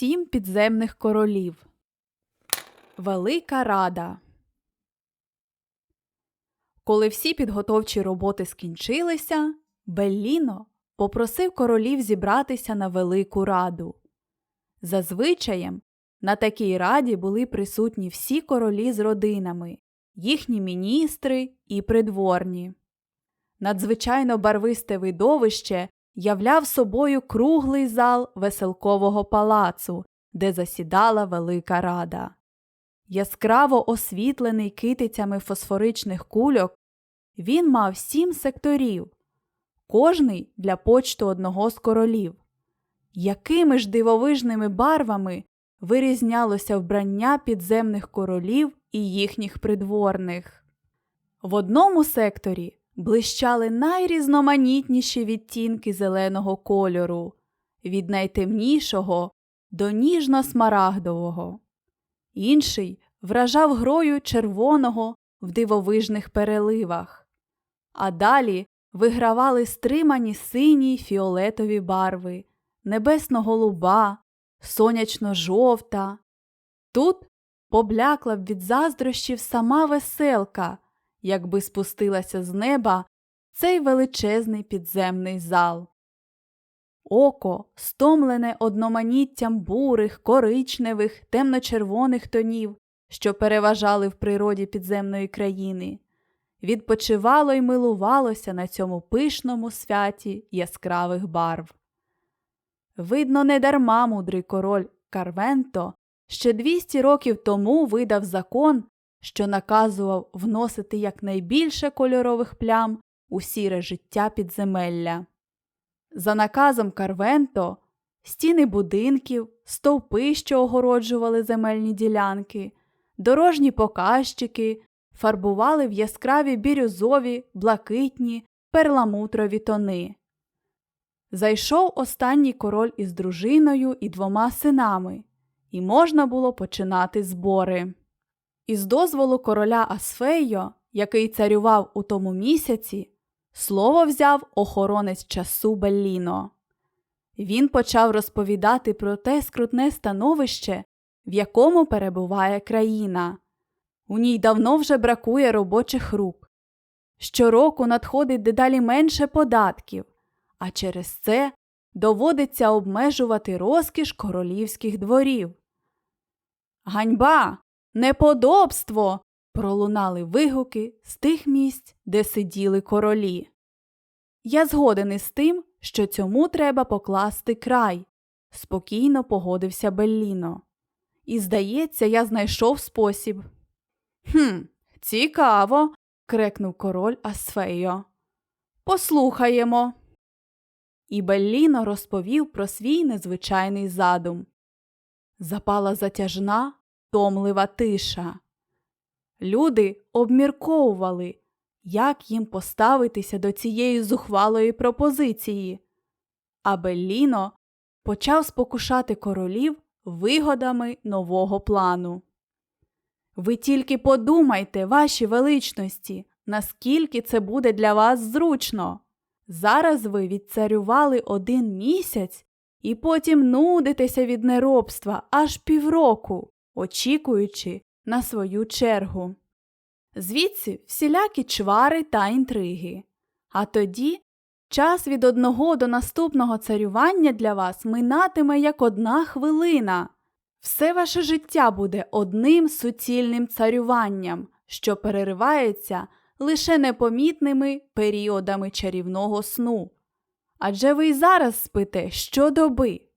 сім підземних королів. Велика Рада. Коли всі підготовчі роботи скінчилися, Белліно попросив королів зібратися на Велику Раду. Зазвичаєм на такій раді були присутні всі королі з родинами, їхні міністри і придворні. Надзвичайно барвисте видовище являв собою круглий зал веселкового палацу, де засідала Велика Рада. Яскраво освітлений китицями фосфоричних кульок, він мав сім секторів, кожний для почту одного з королів. Якими ж дивовижними барвами вирізнялося вбрання підземних королів і їхніх придворних. В одному секторі блищали найрізноманітніші відтінки зеленого кольору, від найтемнішого до ніжно-смарагдового. Інший вражав грою червоного в дивовижних переливах, а далі вигравали стримані сині й фіолетові барви, небесно-голуба, сонячно-жовта. Тут поблякла б від заздрощів сама веселка, якби спустилася з неба цей величезний підземний зал. Око, стомлене одноманіттям бурих, коричневих, темно-червоних тонів, що переважали в природі підземної країни, відпочивало й милувалося на цьому пишному святі яскравих барв. Видно, недарма мудрий король Карвенто ще 200 років тому видав закон, що наказував вносити якнайбільше кольорових плям у сіре життя підземелля. За наказом Карвенто стіни будинків, стовпи, що огороджували земельні ділянки, дорожні показчики фарбували в яскраві бірюзові, блакитні, перламутрові тони. Зайшов останній король із дружиною і двома синами, і можна було починати збори. Із дозволу короля Асфейо, який царював у тому місяці, слово взяв охоронець часу Белліно. Він почав розповідати про те скрутне становище, в якому перебуває країна. У ній давно вже бракує робочих рук. Щороку надходить дедалі менше податків, а через це доводиться обмежувати розкіш королівських дворів. Ганьба, неподобство. пролунали вигуки з тих місць, де сиділи королі. Я згоден із тим, що цьому треба покласти край, спокійно погодився Белліно. І, здається, я знайшов спосіб. Хм, цікаво. крикнув король Асфейо. Послухаємо. І Белліно розповів про свій незвичайний задум. Запала затяжна, томлива тиша. Люди обмірковували, як їм поставитися до цієї зухвалої пропозиції. А Белліно почав спокушати королів вигодами нового плану. Ви тільки подумайте, ваші величності, наскільки це буде для вас зручно. Зараз ви відцарювали один місяць і потім нудитеся від неробства аж півроку, очікуючи на свою чергу. Звідси всілякі чвари та інтриги. А тоді час від одного до наступного царювання для вас минатиме як одна хвилина. Все ваше життя буде одним суцільним царюванням, що переривається лише непомітними періодами чарівного сну. Адже ви й зараз спите щодоби.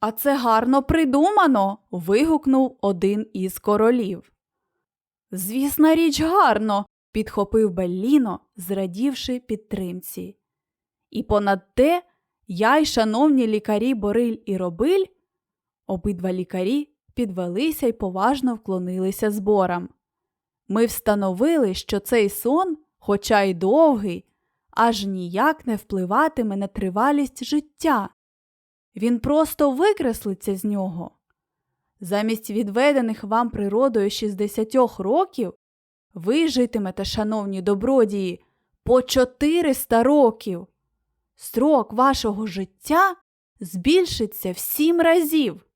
А це гарно придумано. вигукнув один із королів. Звісна річ, гарно, підхопив Белліно, зрадівши підтримці. І понад те я й шановні лікарі Бориль і Робиль, обидва лікарі підвелися й поважно вклонилися зборам. Ми встановили, що цей сон, хоча й довгий, аж ніяк не впливатиме на тривалість життя. Він просто викреслиться з нього. Замість відведених вам природою 60 років ви житимете, шановні добродії, по 400 років. Строк вашого життя збільшиться в сім разів.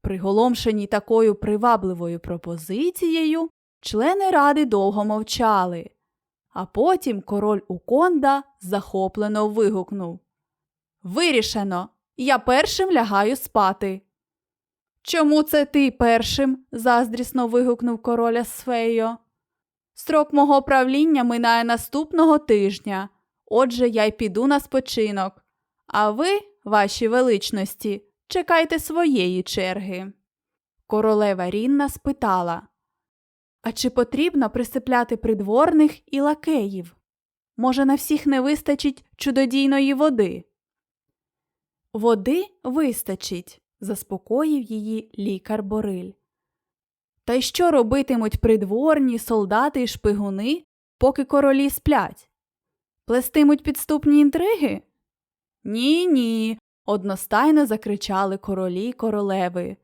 Приголомшені такою привабливою пропозицією, члени ради довго мовчали. А потім король Уконда захоплено вигукнув Вирішено, я першим лягаю спати. Чому це ти першим? заздрісно вигукнув король Асфейо. Строк мого правління минає наступного тижня, отже я й піду на спочинок. А ви, ваші величності, чекайте своєї черги. Королева Рінна спитала А чи потрібно присипляти придворних і лакеїв? Може, на всіх не вистачить чудодійної води? Води вистачить, заспокоїв її лікар Бориль. Та й що робитимуть придворні, солдати і шпигуни, поки королі сплять? Плестимуть підступні інтриги? Ні, ні, одностайно закричали королі й королеви.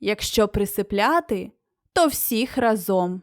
Якщо присипляти, то всіх разом.